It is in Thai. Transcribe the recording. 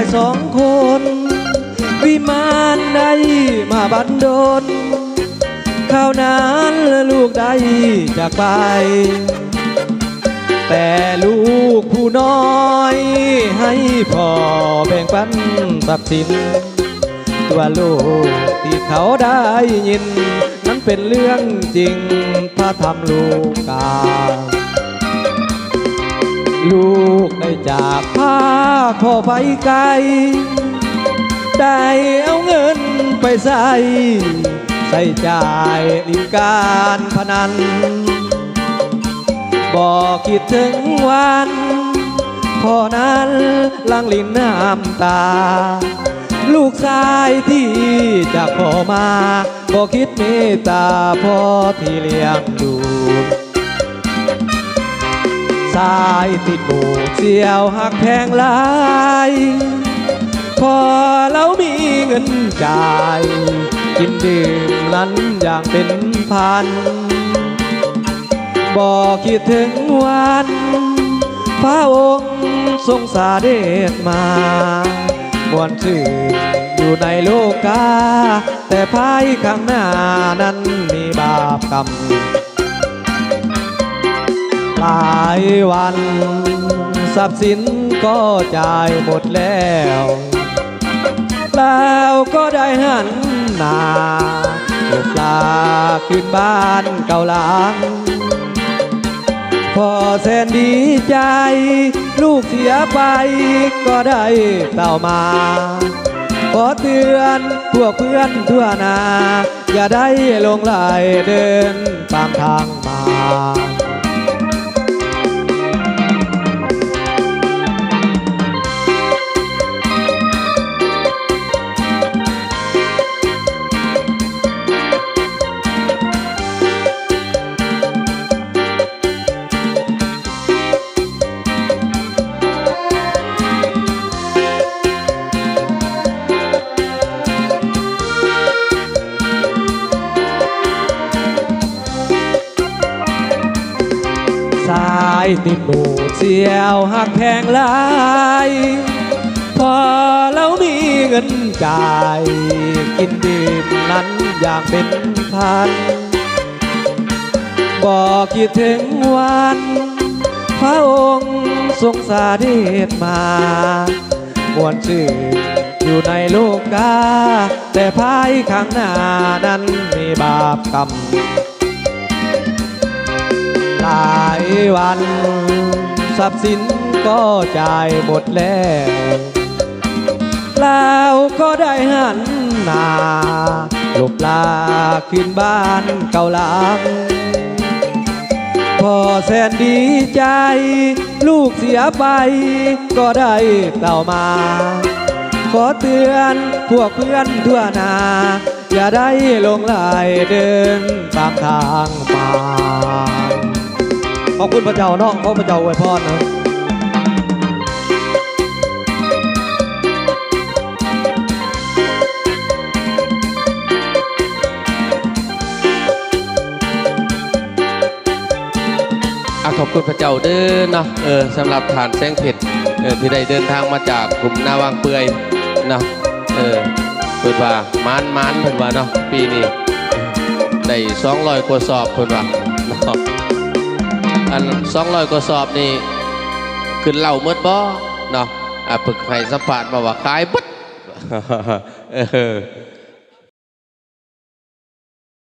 ายสองคน วิมานได้มาบันดลข้าวนั้นลูกได้จากไป แต่ลูกผู้น้อย ให้พ่อแบ่งปันทรัพย์สิน ตัวลูกที่เขาได้ยิน นั้นเป็นเรื่องจริง ถ้าทำลูกกา ลูกได้จากผ้าขอไปไกล ได้เอาเงินไปใส่ ใส่จ่ายลินการพนัน บอกคิดถึงวันพ่อนั้นลังลินน้ำตา ลูกชายที่จากพ่อมาบอกคิดเมตตาพ่อที่เลี้ยงดู สายติดโบกเสียวหักแพงลายพอเรามีเงินจ่าย กินดื่มนั้นอย่างเป็นพัน บอกคิดถึงวัน พระองค์ทรงสาเดชมามวนชื่ออยู่ในโลกา แต่ภายข้างหน้านั้นมีบาปกรรม หลายวัน ทรัพย์สินก็จ่ายหมดแล้ว แล้วก็ได้หันหน้าลูกลาขึ้นบ้านเก่าหลังพอแสนดีใจ ลูกเสียไปก็ได้เต่ามา ขอเตือนพวกเพื่อนทั่วนา อย่าได้ลงไหลเดินตามทางมาายติดโบดเสียวหักแพงหลาย พอเรามีเงินจ่าย กินดื่มนั้นอย่างเป็นพัน บอกคิดถึงวัน พระองค์ทรงสาเดชมามวนชื่ออยู่ในโลกกาแต่ภายข้างหน้านั้นมีบาปกรรม หลายวัน ทรัพย์สินก็จ่ายหมดแล้ว แล้วก็ได้หันหน้าหลบลาขึ้นบ้านเก่าหลังพ่อแสนดีใจ ลูกเสียไป ก็ได้เต่ามา ขอเตือนพวกเพื่อนทั่วหนา อย่าได้ลงไหลเดินตามทางมา ขอบคุณพระเจ้าเนาะขอพระเจ้าอวยพรนะอะขอบคุณพระเจ้าเด้อเนาะเออสำหรับฐานแสงเพชรเออที่ได้เดินทางมาจากกลุ่มนาวางเปื่อยเนาะเออเปิดว่ามานมานเพิ่นว่าเนาะปีนี้ได้200กว่าสอบเพิ่นว่าเนาะ อัน200กว่าสอบนี่ขึ้นเหล่าเมื่อบ่เนาะอะเพิ่นให้สัมภาษณ์มาว่าขายบึ๊ด